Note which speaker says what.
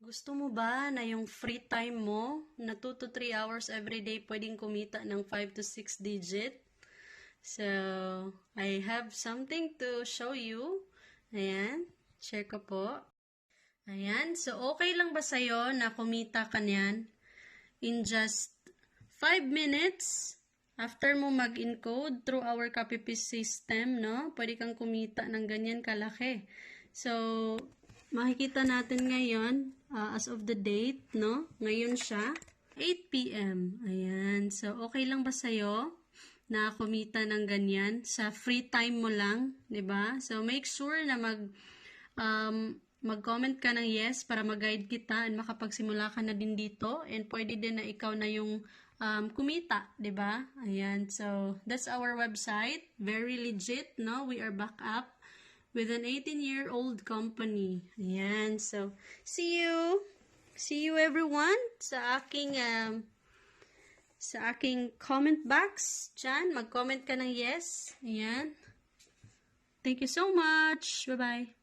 Speaker 1: Gusto mo ba na yung free time mo na 2 to 3 hours every day pwedeng kumita ng 5 to 6 digit? So, I have something to show you. Ayan, share ko po. Ayan, so okay lang ba sa'yo na kumita ka niyan in just 5 minutes after mo mag-encode through our copy paste system, no? Pwede kang kumita ng ganyan kalaki. So, makikita natin ngayon, uh, as of the date, no? Ngayon siya, 8 p.m. Ayan. So, okay lang ba sa'yo na kumita ng ganyan sa free time mo lang, ba? So, make sure na mag um, mag-comment ka ng yes para mag-guide kita and makapagsimula ka na din dito and pwede din na ikaw na yung um, kumita, ba? Ayan. So, that's our website. Very legit, no? We are back up with an 18-year-old company. Ayan. So, see you. See you everyone sa aking um, sa aking comment box. Diyan, mag-comment ka ng yes. Ayan. Thank you so much. Bye-bye.